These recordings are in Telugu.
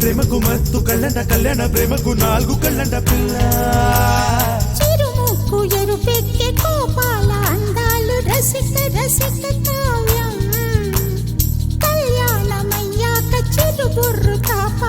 ప్రేమకు మత్తు కళ్ళంట కళ్యాణ ప్రేమకు నాలుగు కళ్ళంట పిల్ల. చిరుముక్కు ఎరుపెక్కే కోపాల అందాలు రసిక రసిక కావ్యం. కళ్యాణమయ్యాక చిరు బుర్రు ఏం,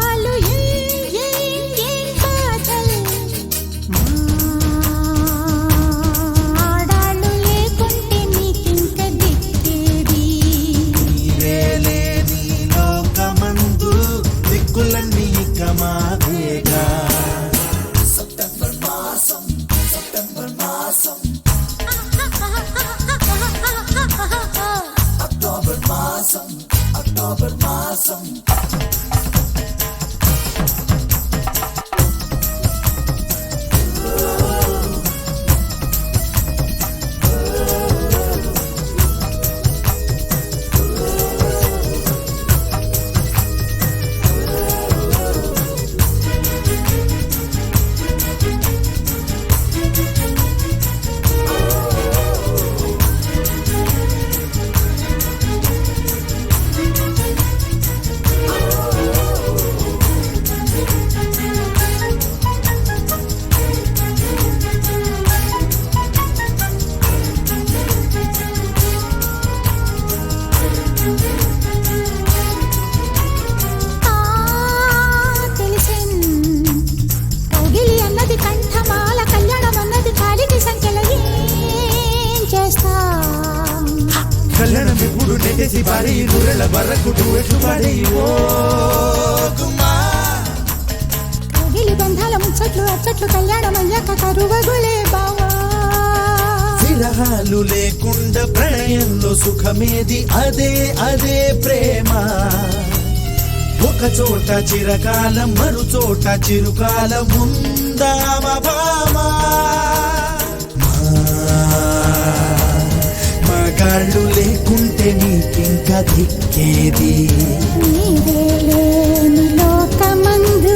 నెట్టేసి పారి నూరెళ్ళ బర్రకు ఎట్లు పాడి ఓ గుమ్మా. కౌగిలి బంధాల ముచ్చట్లు అచ్చట్లు కళ్యాణం అయ్యాక కరువగులే బావా. విరహాలు లేకుండా ప్రణయంలో సుఖమేది అదే అదే ప్రేమ. ఒక చోట చిరకాలం మరు చోట చిరుకాలం ఉందామ భామా కాళ్ళు లేకుంటే నీకింక దిక్కేది? నీవే లేని లోకమందు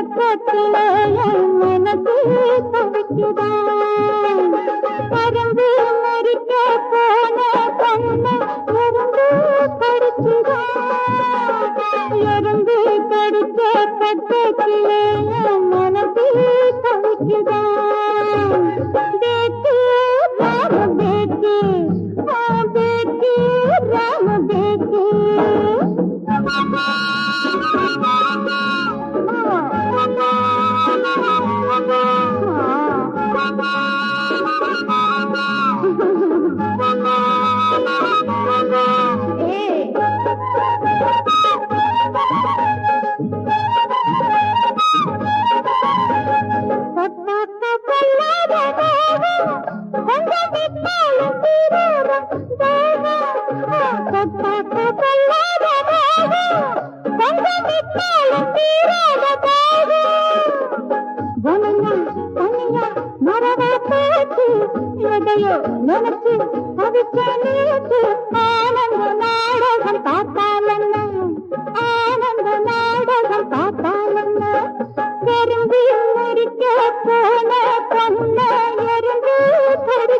பக்கத்திலே என் மனசே துடிக்குதா Bye.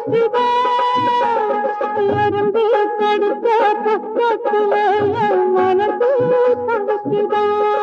Ekber Yarım bir tedbir Tatlı Yalvarım Bir tedbir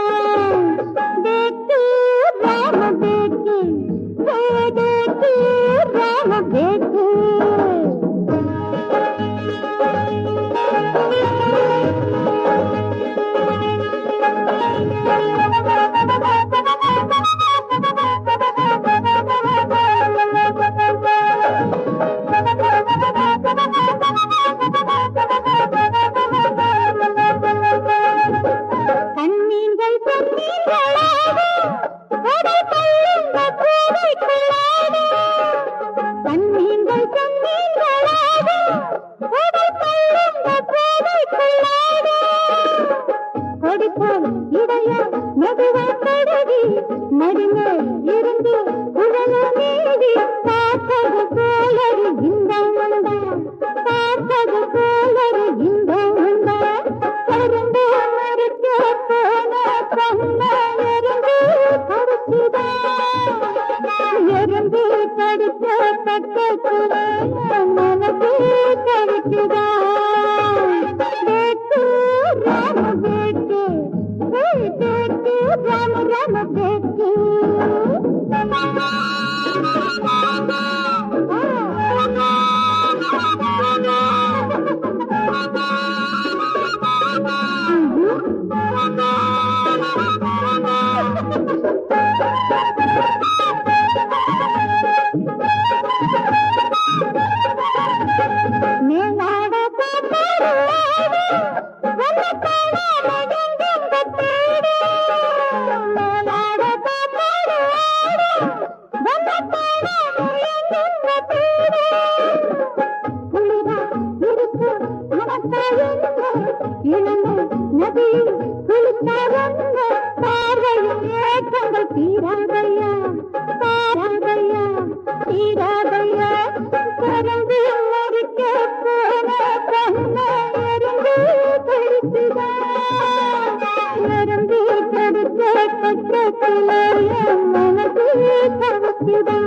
மனதிலே தவிக்கிடும்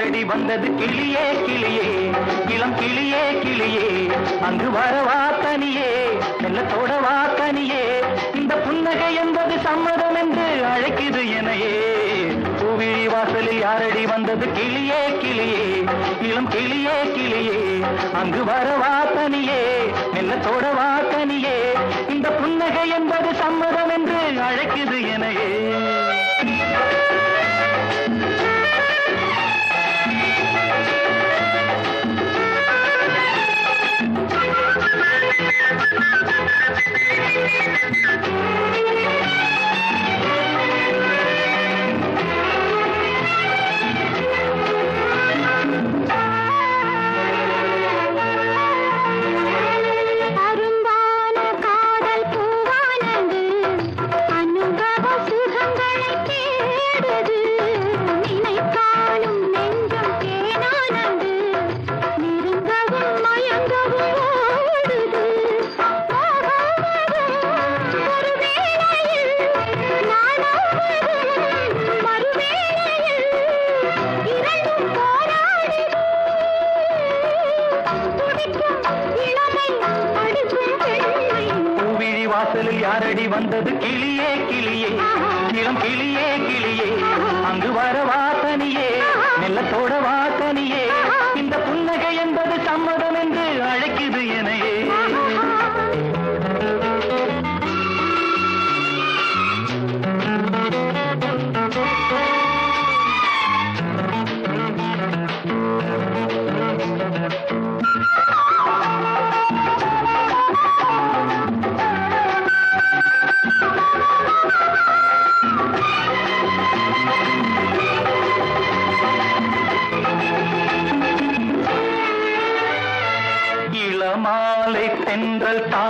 வாரடி வந்தது கிளியே கிளியே. இளம் கிளியே கிளியே. அங்கு வரவா தனியே. மெல்லத்தோட வா தனியே. இந்த புன்னகை என்பது சம்மதம் என்று அழைக்குது எனையே பூவிழி வாசலில் யாரடி வந்தது கிளியே கிளியே. இளம் கிளியே கிளியே. அங்கு வரவா தனியே. மெல்லத்தோட வா தனியே. இந்த புன்னகை என்பது இளம் கிளியே கிளியே. அங்கு வரவா தனியே நெல்லத்தோட வா निकलता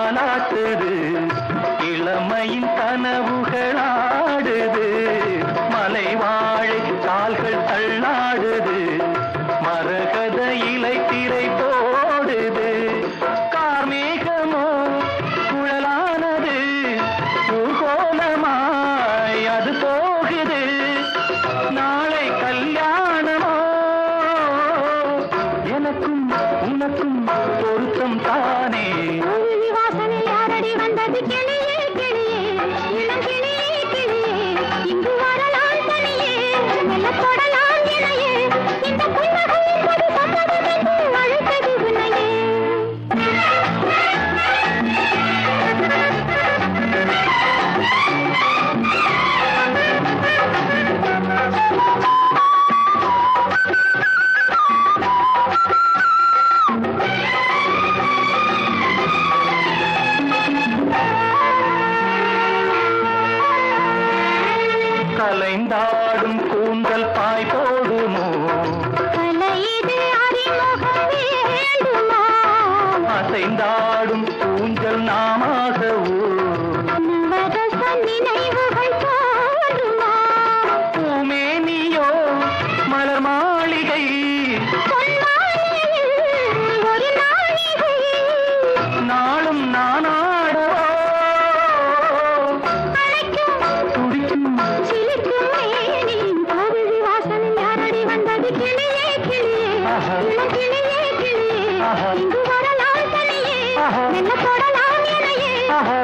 என்ன தொடலாம் எனையே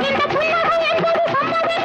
இந்த புன்னகை என்பது சம்மதம்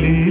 believe.